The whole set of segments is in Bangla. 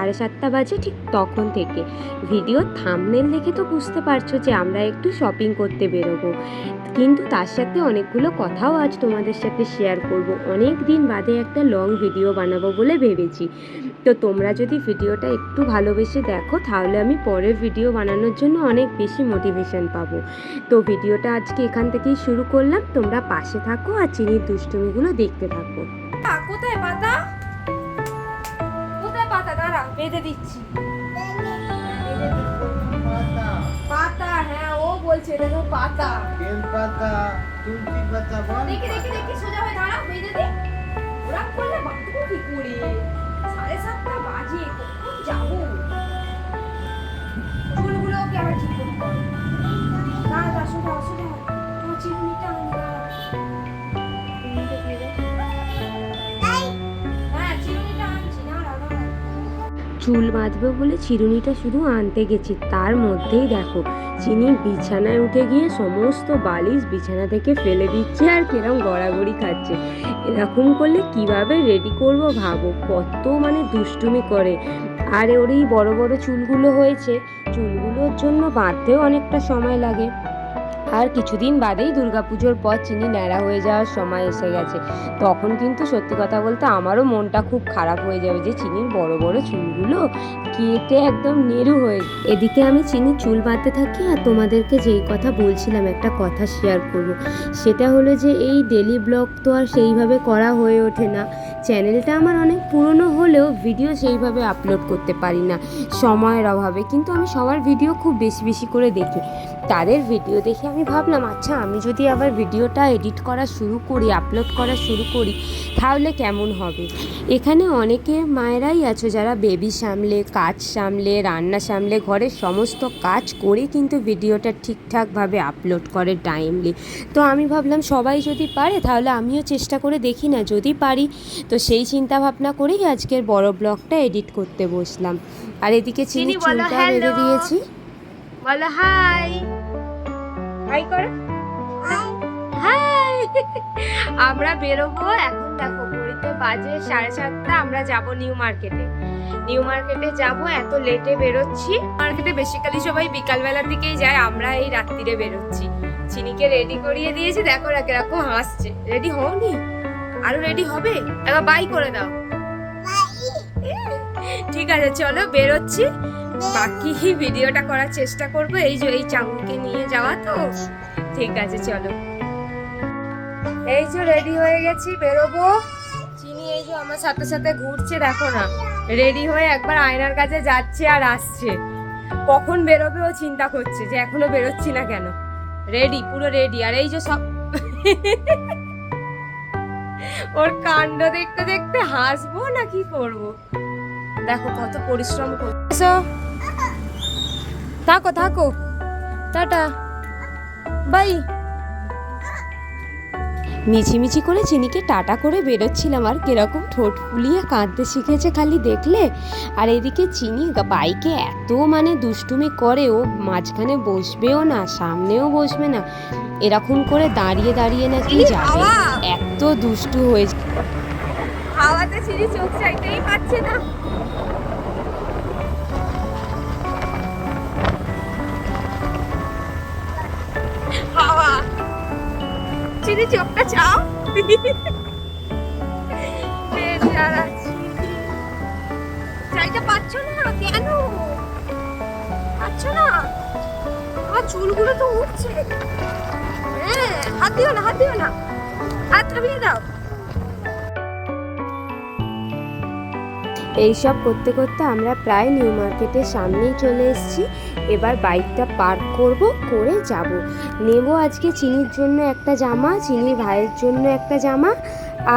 সাড়ে সাতটা বাজে ঠিক তখন থেকে। ভিডিও থামনেল দেখে তো বুঝতে পারছ যে আমরা একটু শপিং করতে বেরোবো। কিন্তু তার সাথে অনেকগুলো কথাও আজ তোমাদের সাথে শেয়ার করব। অনেক দিন বাদে একটা লং ভিডিও বানাবো বলে ভেবেছি। তো তোমরা যদি ভিডিওটা একটু ভালোবেসে দেখো, তাহলে আমি পরের ভিডিও বানানোর জন্য অনেক বেশি মোটিভেশন পাবো। তো ভিডিওটা আজকে এখান থেকেই শুরু করলাম। তোমরা পাশে থাকো আর চিনির দুষ্টুমিগুলো দেখতে থাকো। কোথায় পাতা পাতা, দাঁড়া, বেঁধে দিচ্ছি। পাতা হ্যাঁ ও বলছে, এটা পাতা বেল পাতা। তুলসী পাতা বল দেখি দেখি দেখি, সোজা হয়ে দাঁড়া, বেঁধে দে। ওরা করলে বাঁধবো কি করে? সাড়ে সাতটা বাজে, কখন যাব? চুল বাঁধবে বলে চিরুনিটা শুধু আনতে গেছি। তার মধ্যেই দেখো, চিনি বিছানায় উঠে গিয়ে সমস্ত বালিশ বিছানা থেকে ফেলে দিচ্ছে আর কিরম গড়াগড়ি খাচ্ছে। এরকম করলে কীভাবে রেডি করব ভাবো? কত মানে দুষ্টুমি করে। আর ওর এই বড় বড় চুলগুলো হয়েছে। চুলগুলোর জন্য বাঁধতেও অনেকটা সময় লাগে। আর কিছুদিন বাদেই দুর্গাপুজোর পর চিনি ন্যাড়া হয়ে যাওয়ার সময় এসে গেছে। তখন কিন্তু সত্যি কথা বলতে আমারও মনটা খুব খারাপ হয়ে যাবে যে চিনির বড় বড় চুলগুলো কেটে একদম নেরু হয়ে এদিকে আমি চিনি চুল বাঁধতে থাকি আর তোমাদেরকে যেই কথা বলছিলাম একটা কথা শেয়ার করব। সেটা হলো যে এই ডেলি ব্লগ তো আর সেইভাবে করা হয়ে ওঠে না। চ্যানেলটা আমার অনেক পুরনো হলেও ভিডিও সেইভাবে আপলোড করতে পারি না। সময়ের অভাবে। কিন্তু আমি সবার ভিডিও খুব বেশি বেশি করে দেখি। তাদের ভিডিও দেখে আমি ভাবলাম আচ্ছা আমি যদি আবার ভিডিওটা এডিট করা শুরু করি আপলোড করা শুরু করি তাহলে কেমন হবে? এখানে অনেকে মায়েরাই আছো যারা বেবি সামলে কাজ সামলে রান্না সামলে ঘরের সমস্ত কাজ করে কিন্তু ভিডিওটা ঠিকঠাকভাবে আপলোড করে টাইমলি তো আমি ভাবলাম সবাই যদি পারে তাহলে আমিও চেষ্টা করে দেখি না যদি পারি। তো সেই চিন্তা ভাবনা করেই আজকের বড় ব্লগটা এডিট করতে বসলাম। আর এদিকে চিনি চুলটা বেঁধে। দিয়েছি। বলো হাই হাই করো? হাই। আমরা বেরোবো এখন দেখো ঘড়িতে বাজে সাড়ে সাতটা আমরা যাব নিউ মার্কেটে। নিউ মার্কেটে যাব এত লেটে বেরোচ্ছি। মার্কেটে বেসিক্যালি সবাই বিকালবেলার দিকেই যায় আমরা এই রাত্রিরে বেরোচ্ছি। চিনিকে রেডি করিয়ে দিয়েছি দেখো না কীরকম হাসছে। রেডি হওনি? আরও রেডি হবে? এবার বাই করে দাও। ঠিক আছে চলো বেরোচ্ছি। বাকি ভিডিওটা করার চেষ্টা করব, এই যে এই চাঙ্গুকে নিয়ে যাওয়া তো। ঠিক আছে, চলো। এই যে রেডি হয়ে গেছি, বেরোবো। চিনি এই যে আমার সাথে সাথে ঘুরছে, দেখো না। রেডি হয়ে একবার আয়নার কাছে যাচ্ছে আর আসছে। কখন বেরোবে ও চিন্তা করছে যে এখনও বেরোচ্ছি না কেন। রেডি পুরো রেডি আর এই যে সব ওর কাণ্ড দেখতে দেখতে হাসবো না কি করব? দেখো কত পরিশ্রম করছ। থাকো থাকো। টাটা। বাই। মিছিমিছি করে চিনিকে টাটা করে বেরোচ্ছিলাম আর কীরকম ঠোঁট ফুলিয়ে কাঁদতে শিখেছে খালি দেখলে। আর এদিকে চিনি বাইকে এত মানে দুষ্টুমি করে ও মাঝখানে বসবেও না সামনেও বসবে না। এরকম করে দাঁড়িয়ে দাঁড়িয়ে নাকি যাবে। এত দুষ্টু হয়েছে হাওয়াতে চিনি চোখ চাইতেই পাচ্ছে না। হাওয়া চিনি চোখটা চাও। চাইতে পারছ না? কেন? পাচ্ছ না? আমার চুলগুলো তো উঠছে। হ্যাঁ হাত দিও না, হাত দিও না। হাত দাও। এইসব করতে করতে আমরা প্রায় নিউ মার্কেটের সামনেই চলে এসেছি। এবার বাইকটা পার্ক করব করে যাব। নেব আজকে চিনির জন্য একটা জামা চিনির ভাইয়ের জন্য একটা জামা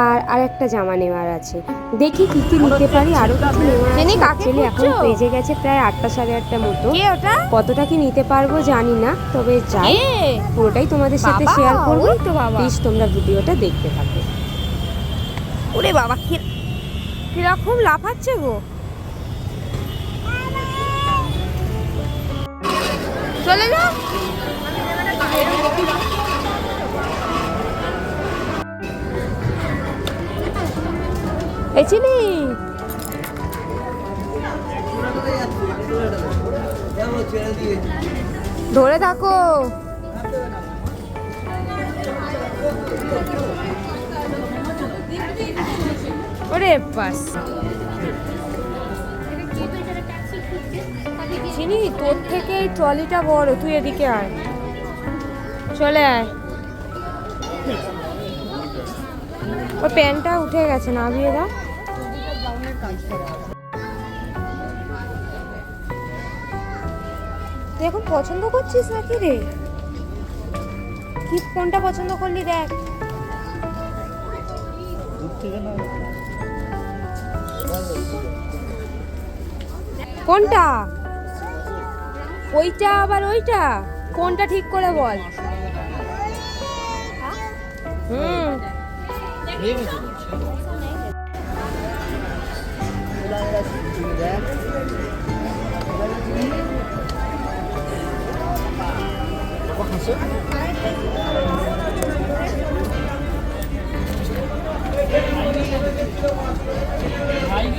আর আরেকটা জামা নেওয়ার আছে। দেখি কি কি নিতে পারি আরও কিছু নেওয়ার আছে। এখন বেজে গেছে প্রায় আটটা সাড়ে আটটা মতো। কতটা কি নিতে পারব জানি না তবে যাই। পুরোটাই তোমাদের সাথে শেয়ার করব। তো বাবা। প্লিজ তোমরা ভিডিওটা দেখতে থাকো। ওরে বাবা কীরকম লাফাচ্ছে গো। চলে যাও। এই চিনি। ধরে থাকো। ওরে পাশ চিনি, তোর থেকে এই ট্রলিটা বড়, তুই এদিকে আয়। চলে আয়। ওর প্যান্টটা উঠে গেছে না বিয়ে দা। তুই এখন পছন্দ করছিস নাকি রে? কি কোনটা পছন্দ করলি দেখ। কোনটা? ওইটা আবার ওইটা? কোনটা ঠিক করে বল। হুম।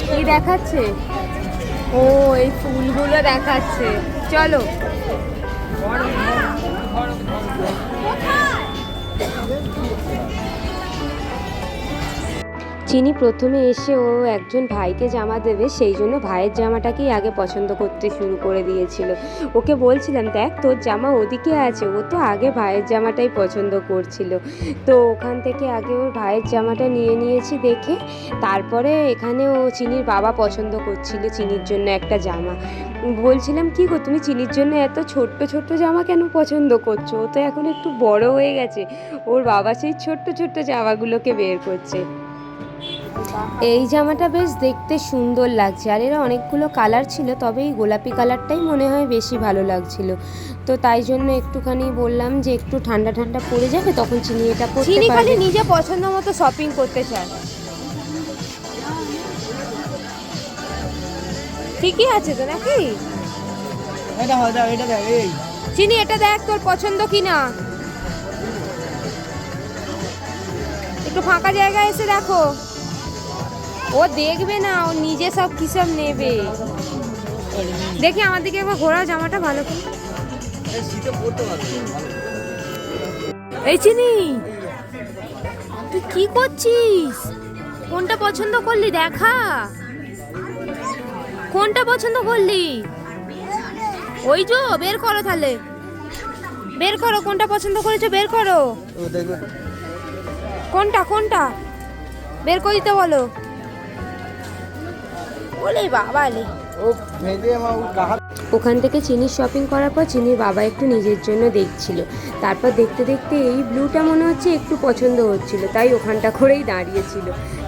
কি দেখাচ্ছে? ও এই ফুলগুলো দেখাচ্ছে। চলো। চিনি প্রথমে এসে ও একজন ভাইকে জামা দেবে, সেই জন্য ভাইয়ের জামাটাকেই আগে পছন্দ করতে শুরু করে দিয়েছিল। ওকে বলছিলাম, দেখ, তোর জামা ওদিকে আছে, ও তো আগে ভাইয়ের জামাটাই পছন্দ করছিল। তো ওখান থেকে আগে ওর ভাইয়ের জামাটা নিয়ে নিয়েছি দেখে, তারপরে এখানে ও চিনির বাবা পছন্দ করছিল, চিনির জন্য একটা জামা। বলছিলাম, কি গো, তুমি চিনির জন্য এত ছোট্ট ছোট্ট জামা কেন পছন্দ করছ? ও তো এখন একটু বড় হয়ে গেছে। ওর বাবা সেই ছোট্ট ছোট্ট জামাগুলোকে বের করছে। এই জামাটা বেশ দেখতে সুন্দর লাগছে। আর এরা অনেকগুলো কালার ছিল তবে এই গোলাপি কালারটাই মনে হয় বেশি ভালো লাগছিল। তো তাই জন্য একটুখানি বললাম যে একটু ঠান্ডা ঠান্ডা পড়ে যাবে তখন চিনি এটা পড়তে চিনি খালি পারবে। নিজে পছন্দ মতো শপিং করতে চায়। ঠিকই আছে তো নাকি? এটা হয় দাও এটা দেখ এই। চিনি এটা দেখ তোর পছন্দ কি না একটু ফাঁকা জায়গায় এসে দেখো। ও দেখবে না ও নিজে সব কি সব নেবে। দেখি আমার দিকে একবার ঘোরাও জামাটা ভালো করে। এই চিনি তুই কি করছিস? কোনটা পছন্দ করলি দেখা। কোনটা পছন্দ করলি? ওই যো বের করো তাহলে। বের করো কোনটা পছন্দ করেছ বের করো। কোনটা কোনটা? বের করে দিতে বলো। ওখান থেকে চিনির শপিং করার পর চিনির বাবা একটু নিজের জন্য দেখছিল। তারপর দেখতে দেখতে এই ব্লুটা মনে হচ্ছে একটু পছন্দ হচ্ছিল, তাই ওখানটা করেই দাঁড়িয়েছিল।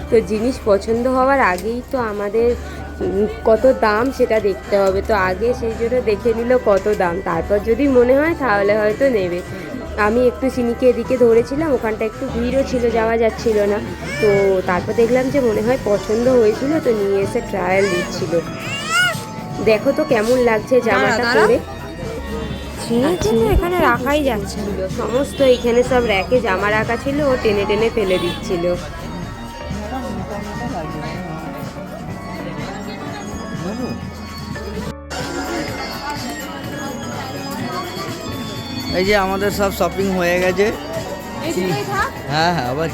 তো জিনিস পছন্দ হওয়ার আগেই তো আমাদের কত দাম সেটা দেখতে হবে। তো আগে সেই জন্য দেখে নিল কত দাম। তারপর যদি মনে হয় তাহলে হয়তো নেবে। আমি একটু চিনিকে এদিকে ধরেছিলাম ওখানটা একটু ভিড়ও ছিল যাওয়া যাচ্ছিল না। তো তারপর দেখলাম যে মনে হয় পছন্দ হয়েছিল তো নিয়ে এসে ট্রায়াল দিচ্ছিল। দেখো তো কেমন লাগছে জামাটা পরে। এখানে রাখাই যাচ্ছিল সমস্ত এখানে সব র্যাকে জামা রাখা ছিল ও টেনে টেনে ফেলে দিচ্ছিল। এই যে আমাদের সব শপিং হয়ে গেছে। হ্যাঁ হ্যাঁ আবার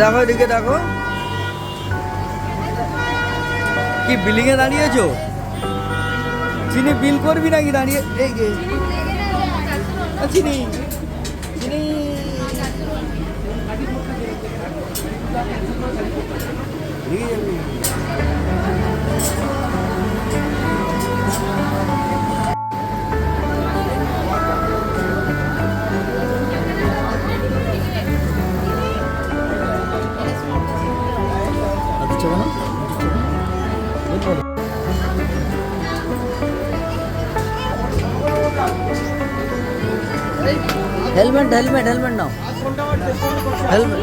দেখো, এদিকে দেখো। কি বিল্ডিং এ দাঁড়িয়েছো? চিনি বিল করবি নাকি দাঁড়িয়ে? এই চিনি। চিনি? হেলমেট হেলমেট হেলমেট নাও হেলমেট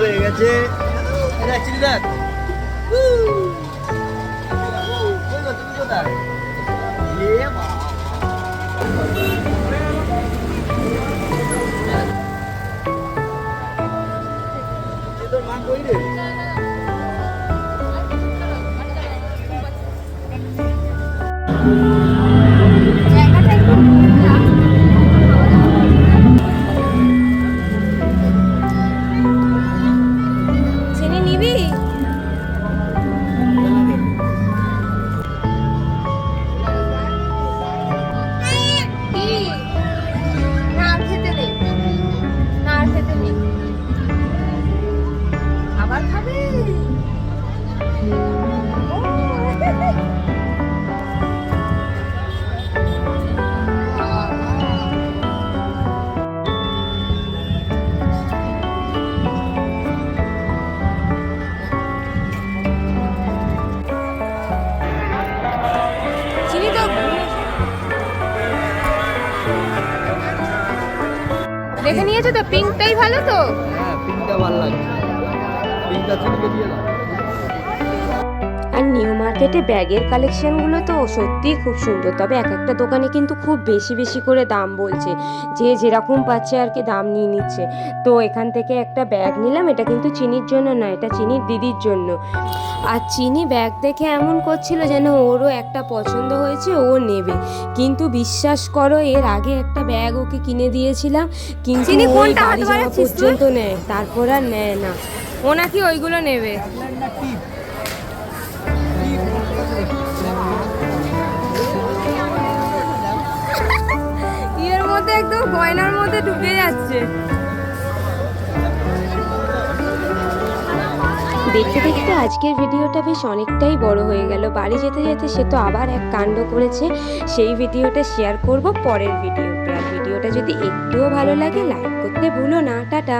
হয়ে গেছে। দেখ চিনি ভালো তো? হ্যাঁ পিঙ্কটা ভালো লাগছে পিঙ্কটা ছেলেকে দিয়ে দাও। আর নিউ মার্কেটে ব্যাগের কালেকশনগুলো তো সত্যিই খুব সুন্দর। তবে এক একটা দোকানে কিন্তু খুব বেশি বেশি করে দাম বলছে। যে যেরকম পাচ্ছে আর কি দাম নিয়ে নিচ্ছে। তো এখান থেকে একটা ব্যাগ নিলাম এটা কিন্তু চিনির জন্য না এটা চিনির দিদির জন্য। আর চিনি ব্যাগ দেখে এমন করছিল যেন ওরও একটা পছন্দ হয়েছে ও নেবে। কিন্তু বিশ্বাস করো এর আগে একটা ব্যাগ ওকে কিনে দিয়েছিলাম কিন্তু ওই কোনটা? বাড়ি যাওয়া পর্যন্ত নেয় তারপর আর নেয় না। ও নাকি ওইগুলো নেবে। গয়নার মধ্যে ঢুকে যাচ্ছে। দেখতে দেখতে আজকের ভিডিওটা বেশ অনেকটাই বড় হয়ে গেল। বাড়ি যেতে যেতে সে তো আবার এক কাণ্ড করেছে। সেই ভিডিওটা শেয়ার করব পরের ভিডিওতে। আর ভিডিওটা যদি একটুও ভালো লাগে লাইক করতে ভুলো না। টাটা।